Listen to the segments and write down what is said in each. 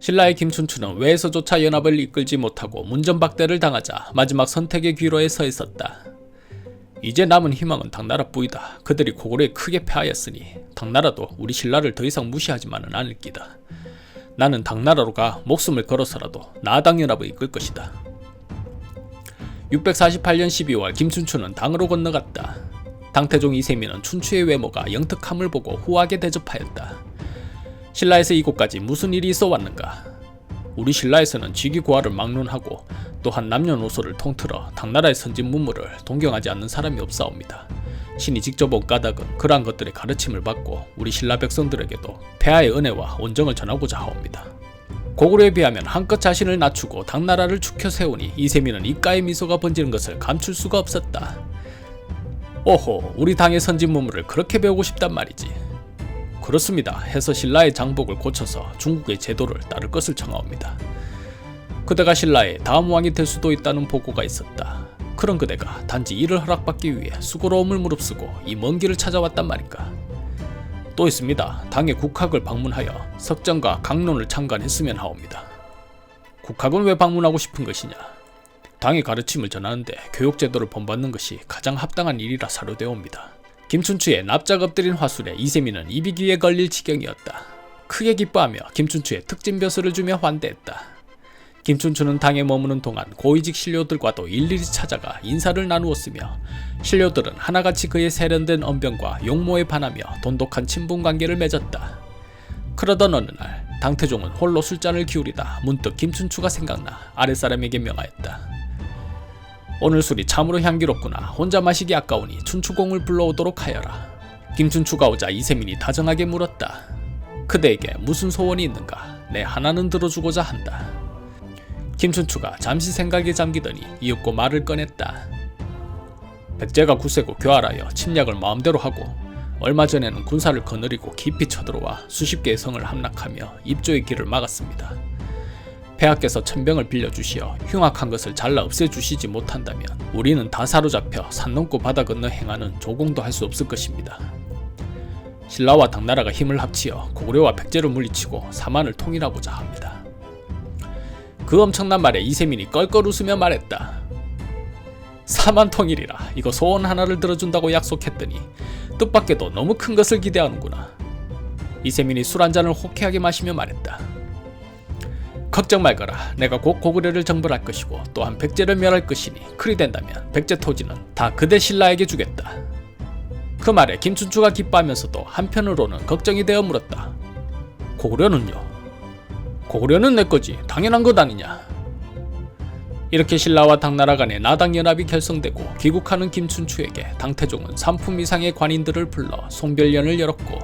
신라의 김춘추는 외에서조차 연합을 이끌지 못하고 문전박대를 당하자 마지막 선택의 귀로에 서 있었다. 이제 남은 희망은 당나라 뿌이다. 그들이 고구려에 크게 패하였으니 당나라도 우리 신라를 더 이상 무시하지만은 않을 기다. 나는 당나라로 가 목숨을 걸어서라도 나당 연합을 이끌 것이다. 648년 12월 김춘추는 당으로 건너갔다. 당태종 이세민은 춘추의 외모가 영특함을 보고 후하게 대접하였다. 신라에서 이곳까지 무슨 일이 있어 왔는가? 우리 신라에서는 직위고하를 막론하고 또한 남녀노소를 통틀어 당나라의 선진 문물을 동경하지 않는 사람이 없사옵니다. 신이 직접 온 까닭은 그러한 것들의 가르침을 받고 우리 신라 백성들에게도 폐하의 은혜와 온정을 전하고자 하옵니다. 고구려에 비하면 한껏 자신을 낮추고 당나라를 축혀 세우니 이세민은 입가에 미소가 번지는 것을 감출 수가 없었다. 오호, 우리 당의 선진 문물을 그렇게 배우고 싶단 말이지. 그렇습니다. 해서 신라의 장복을 고쳐서 중국의 제도를 따를 것을 청하옵니다. 그대가 신라의 다음 왕이 될 수도 있다는 보고가 있었다. 그런 그대가 단지 이를 허락받기 위해 수고로움을 무릅쓰고 이 먼 길을 찾아왔단 말인가. 또 있습니다. 당의 국학을 방문하여 석정과 강론을 참관했으면 하옵니다. 국학은 왜 방문하고 싶은 것이냐? 당의 가르침을 전하는데 교육제도를 본받는 것이 가장 합당한 일이라 사료되옵니다. 김춘추의 납작 엎드린 화술에 이세민은 입이 귀에 걸릴 지경이었다. 크게 기뻐하며 김춘추의 특진 벼슬을 주며 환대했다. 김춘추는 당에 머무는 동안 고위직 신료들과도 일일이 찾아가 인사를 나누었으며 신료들은 하나같이 그의 세련된 언변과 용모에 반하며 돈독한 친분 관계를 맺었다. 그러던 어느 날 당태종은 홀로 술잔을 기울이다 문득 김춘추가 생각나 아랫사람에게 명하였다. 오늘 술이 참으로 향기롭구나. 혼자 마시기 아까우니 춘추공을 불러오도록 하여라. 김춘추가 오자 이세민이 다정하게 물었다. 그대에게 무슨 소원이 있는가? 내 하나는 들어주고자 한다. 김춘추가 잠시 생각에 잠기더니 이윽고 말을 꺼냈다. 백제가 굳세고 교활하여 침략을 마음대로 하고 얼마 전에는 군사를 거느리고 깊이 쳐들어와 수십 개의 성을 함락하며 입조의 길을 막았습니다. 폐하께서 천병을 빌려주시어 흉악한 것을 잘라 없애주시지 못한다면 우리는 다 사로잡혀 산 넘고 바다 건너 행하는 조공도 할 수 없을 것입니다. 신라와 당나라가 힘을 합치어 고구려와 백제를 물리치고 사만을 통일하고자 합니다. 그 엄청난 말에 이세민이 껄껄 웃으며 말했다. 사만 통일이라 이거 소원 하나를 들어준다고 약속했더니 뜻밖에도 너무 큰 것을 기대하는구나. 이세민이 술 한 잔을 호쾌하게 마시며 말했다. 걱정 말거라. 내가 곧 고구려를 정벌할 것이고 또한 백제를 멸할 것이니 그리 된다면 백제 토지는 다 그대 신라에게 주겠다. 그 말에 김춘추가 기뻐하면서도 한편으로는 걱정이 되어 물었다. 고구려는요? 고구려는 내 거지. 당연한 것 아니냐. 이렇게 신라와 당나라 간의 나당 연합이 결성되고 귀국하는 김춘추에게 당태종은 3품 이상의 관인들을 불러 송별연을 열었고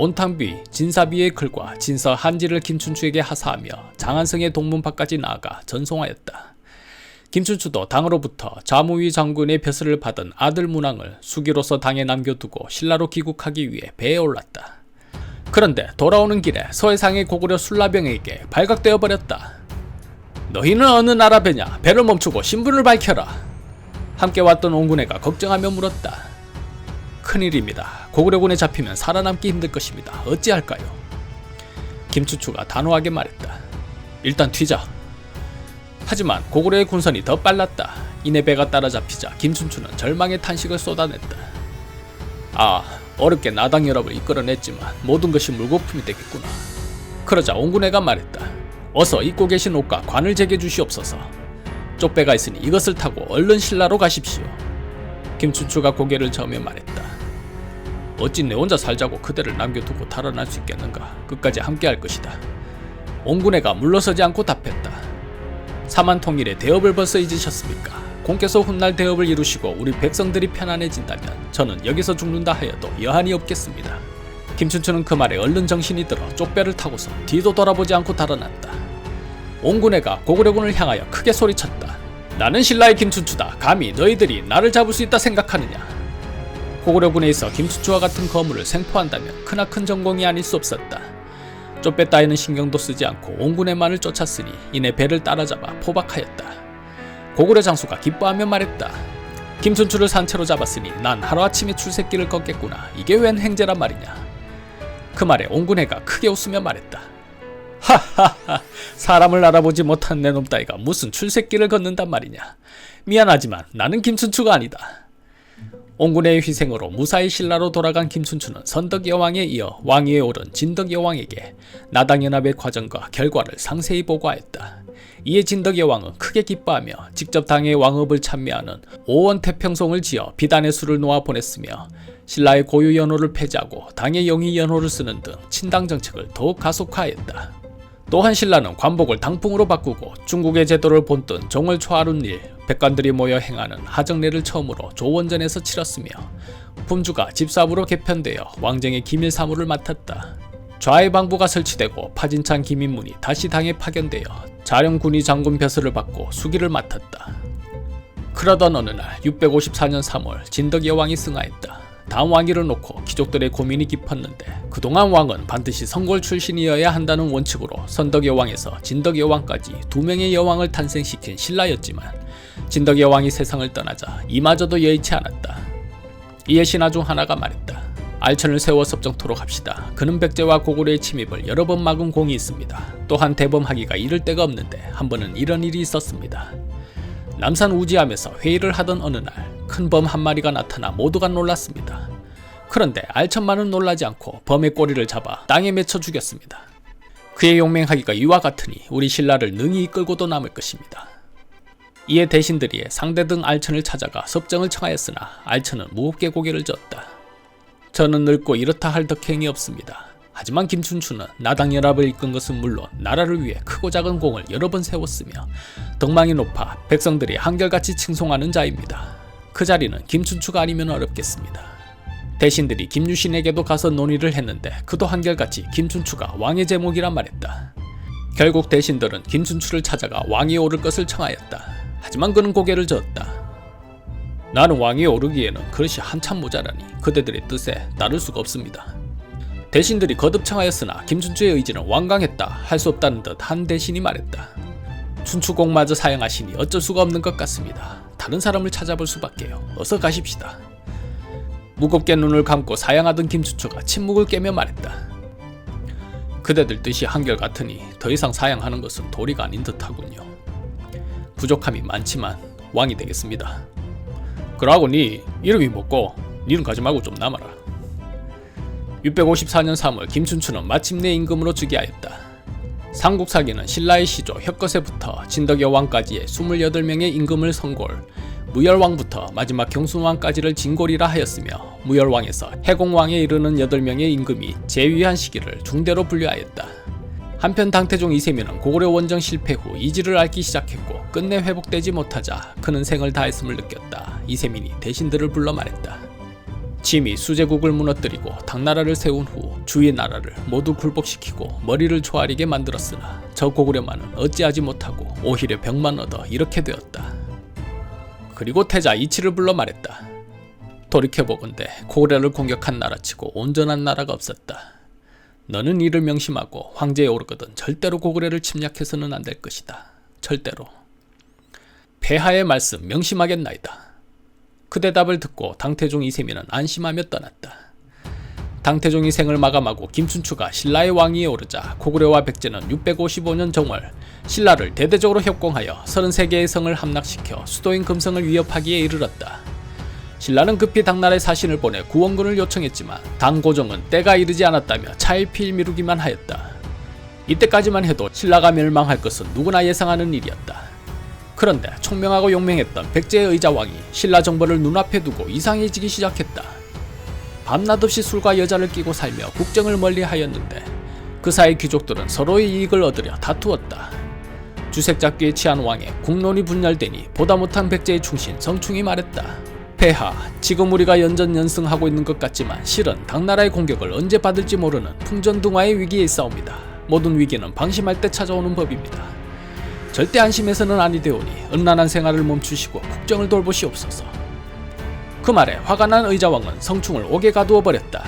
온탕비, 진사비의 글과 진서 한지를 김춘추에게 하사하며 장안성의 동문파까지 나아가 전송하였다. 김춘추도 당으로부터 자무위 장군의 벼슬을 받은 아들 문왕을 수기로서 당에 남겨두고 신라로 귀국하기 위해 배에 올랐다. 그런데 돌아오는 길에 서해상의 고구려 술라병에게 발각되어 버렸다. 너희는 어느 나라 배냐? 배를 멈추고 신분을 밝혀라. 함께 왔던 온군애가 걱정하며 물었다. 큰일입니다. 고구려군에 잡히면 살아남기 힘들 것입니다. 어찌할까요? 김추추가 단호하게 말했다. 일단 튀자. 하지만 고구려의 군선이 더 빨랐다. 이내 배가 따라잡히자 김춘추는 절망의 탄식을 쏟아냈다. 아, 어렵게 나당 연합을 이끌어냈지만 모든 것이 물거품이 되겠구나. 그러자 온군애가 말했다. 어서 입고 계신 옷과 관을 제게 주시옵소서. 쪽배가 있으니 이것을 타고 얼른 신라로 가십시오. 김춘추가 고개를 저으며 말했다. 어찌 내 혼자 살자고 그대를 남겨두고 달아날 수 있겠는가? 끝까지 함께할 것이다. 온군애가 물러서지 않고 답했다. 사만통일의 대업을 벌써 잊으셨습니까? 공께서 훗날 대업을 이루시고 우리 백성들이 편안해진다면 저는 여기서 죽는다 하여도 여한이 없겠습니다. 김춘추는 그 말에 얼른 정신이 들어 쪽배를 타고서 뒤도 돌아보지 않고 달아났다. 온군애가 고구려군을 향하여 크게 소리쳤다. 나는 신라의 김춘추다. 감히 너희들이 나를 잡을 수 있다 생각하느냐? 고구려군에 있어 김춘추와 같은 거물을 생포한다면 크나큰 전공이 아닐 수 없었다. 쫓배 따위는 신경도 쓰지 않고 온 군의만을 쫓았으니 이내 배를 따라잡아 포박하였다. 고구려 장수가 기뻐하며 말했다. 김춘추를 산채로 잡았으니 난 하루아침에 출새길을 걷겠구나. 이게 웬 행제란 말이냐. 그 말에 옹군해가 크게 웃으며 말했다. 하하하, 사람을 알아보지 못한 내 놈 따위가 무슨 출세길을 걷는단 말이냐. 미안하지만 나는 김춘추가 아니다. 옹군의 희생으로 무사히 신라로 돌아간 김춘추는 선덕 여왕에 이어 왕위에 오른 진덕 여왕에게 나당연합의 과정과 결과를 상세히 보고하였다. 이에 진덕 여왕은 크게 기뻐하며 직접 당의 왕업을 참여하는 오원 태평송을 지어 비단의 수를 놓아 보냈으며 신라의 고유 연호를 폐지하고 당의 영위 연호를 쓰는 등 친당 정책을 더욱 가속화했다. 또한 신라는 관복을 당풍으로 바꾸고 중국의 제도를 본뜬 종을 초하룬 일, 백관들이 모여 행하는 하정례를 처음으로 조원전에서 치렀으며 품주가 집사부로 개편되어 왕정의 기밀 사무를 맡았다. 좌의 방부가 설치되고 파진찬 김인문이 다시 당에 파견되어 자령군이 장군 벼슬을 받고 수기를 맡았다. 그러던 어느 날 654년 3월 진덕 여왕이 승하했다. 다음 왕위를 놓고 귀족들의 고민이 깊었는데 그동안 왕은 반드시 성골 출신이어야 한다는 원칙으로 선덕 여왕에서 진덕 여왕까지 두 명의 여왕을 탄생시킨 신라였지만 진덕 여왕이 세상을 떠나자 이마저도 여의치 않았다. 이에 신하 중 하나가 말했다. 알천을 세워 섭정토록 합시다. 그는 백제와 고구려의 침입을 여러 번 막은 공이 있습니다. 또한 대범하기가 이를 데가 없는데 한 번은 이런 일이 있었습니다. 남산 우지함에서 회의를 하던 어느 날 큰 범 한 마리가 나타나 모두가 놀랐습니다. 그런데 알천만은 놀라지 않고 범의 꼬리를 잡아 땅에 맺혀 죽였습니다. 그의 용맹하기가 이와 같으니 우리 신라를 능히 이끌고도 남을 것입니다. 이에 대신들이 상대 등 알천을 찾아가 섭정을 청하였으나 알천은 무겁게 고개를 젓다. 저는 늙고 이렇다 할 덕행이 없습니다. 하지만 김춘추는 나당 연합을 이끈 것은 물론 나라를 위해 크고 작은 공을 여러 번 세웠으며 덕망이 높아 백성들이 한결같이 칭송하는 자입니다. 그 자리는 김춘추가 아니면 어렵겠습니다. 대신들이 김유신에게도 가서 논의를 했는데 그도 한결같이 김춘추가 왕의 제목이란 말했다. 결국 대신들은 김춘추를 찾아가 왕위에 오를 것을 청하였다. 하지만 그는 고개를 저었다. 나는 왕위에 오르기에는 그릇이 한참 모자라니 그대들의 뜻에 따를 수가 없습니다. 대신들이 거듭 청하였으나 김춘추의 의지는 완강했다 할 수 없다는 듯 한 대신이 말했다. 춘추공마저 사용하시니 어쩔 수가 없는 것 같습니다. 다른 사람을 찾아볼 수밖에요. 어서 가십시다. 무겁게 눈을 감고 사양하던 김춘추가 침묵을 깨며 말했다. 그대들 뜻이 한결같으니 더 이상 사양하는 것은 도리가 아닌 듯하군요. 부족함이 많지만 왕이 되겠습니다. 그러고 니 이름이 뭐고 니는 가지 말고 좀 남아라. 654년 3월 김춘추는 마침내 임금으로 즉위하였다. 삼국사기는 신라의 시조 혁거세부터 진덕여 왕까지의 28명의 임금을 선골, 무열왕부터 마지막 경순왕까지를 진골이라 하였으며 무열왕에서 해공왕에 이르는 8명의 임금이 제위한 시기를 중대로 분류하였다. 한편 당태종 이세민은 고구려 원정 실패 후 이지를 앓기 시작했고 끝내 회복되지 못하자 그는 생을 다했음을 느꼈다. 이세민이 대신들을 불러 말했다. 짐이 수제국을 무너뜨리고 당나라를 세운 후 주위 나라를 모두 굴복시키고 머리를 조아리게 만들었으나 저 고구려만은 어찌하지 못하고 오히려 병만 얻어 이렇게 되었다. 그리고 태자 이치를 불러 말했다. 돌이켜보건대 고구려를 공격한 나라치고 온전한 나라가 없었다. 너는 이를 명심하고 황제에 오르거든 절대로 고구려를 침략해서는 안 될 것이다. 절대로. 폐하의 말씀 명심하겠나이다. 그 대답을 듣고 당태종 이세민은 안심하며 떠났다. 당태종이 생을 마감하고 김춘추가 신라의 왕위에 오르자 고구려와 백제는 655년 정월 신라를 대대적으로 협공하여 33개의 성을 함락시켜 수도인 금성을 위협하기에 이르렀다. 신라는 급히 당나라의 사신을 보내 구원군을 요청했지만 당고종은 때가 이르지 않았다며 차일피일 미루기만 하였다. 이때까지만 해도 신라가 멸망할 것은 누구나 예상하는 일이었다. 그런데 총명하고 용맹했던 백제의 의자왕이 신라 정벌을 눈앞에 두고 이상해지기 시작했다. 밤낮 없이 술과 여자를 끼고 살며 국정을 멀리하였는데 그 사이 귀족들은 서로의 이익을 얻으려 다투었다. 주색잡기에 취한 왕의 국론이 분열되니 보다 못한 백제의 충신 성충이 말했다. 폐하, 지금 우리가 연전연승하고 있는 것 같지만 실은 당나라의 공격을 언제 받을지 모르는 풍전등화의 위기에 있사옵니다. 모든 위기는 방심할 때 찾아오는 법입니다. 절대 안심해서는 아니 되오니 음란한 생활을 멈추시고 국정을 돌보시옵소서. 그 말에 화가 난 의자왕은 성충을 옥에 가두어 버렸다.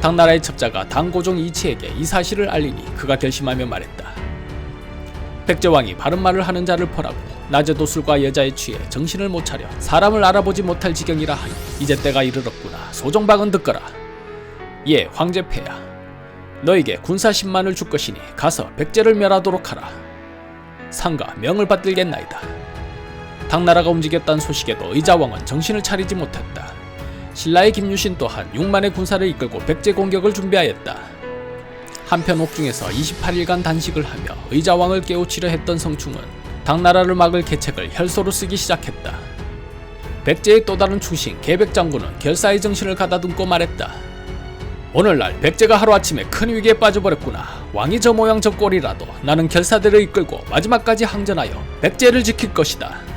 당나라의 첩자가 당고종 이치에게 이 사실을 알리니 그가 결심하며 말했다. 백제왕이 바른 말을 하는 자를 벌하고 낮에도 술과 여자에 취해 정신을 못 차려 사람을 알아보지 못할 지경이라 하니 이제 때가 이르렀구나. 소종박은 듣거라. 예, 황제폐야. 너에게 군사 10만을 줄 것이니 가서 백제를 멸하도록 하라. 상가 명을 받들겠나이다. 당나라가 움직였다는 소식에도 의자왕은 정신을 차리지 못했다. 신라의 김유신 또한 6만의 군사를 이끌고 백제 공격을 준비하였다. 한편 옥중에서 28일간 단식을 하며 의자왕을 깨우치려 했던 성충은 당나라를 막을 계책을 혈소로 쓰기 시작했다. 백제의 또 다른 충신 계백장군은 결사의 정신을 가다듬고 말했다. 오늘날 백제가 하루아침에 큰 위기에 빠져버렸구나. 왕이 저 모양 저 꼴이라도 나는 결사대를 이끌고 마지막까지 항전하여 백제를 지킬 것이다.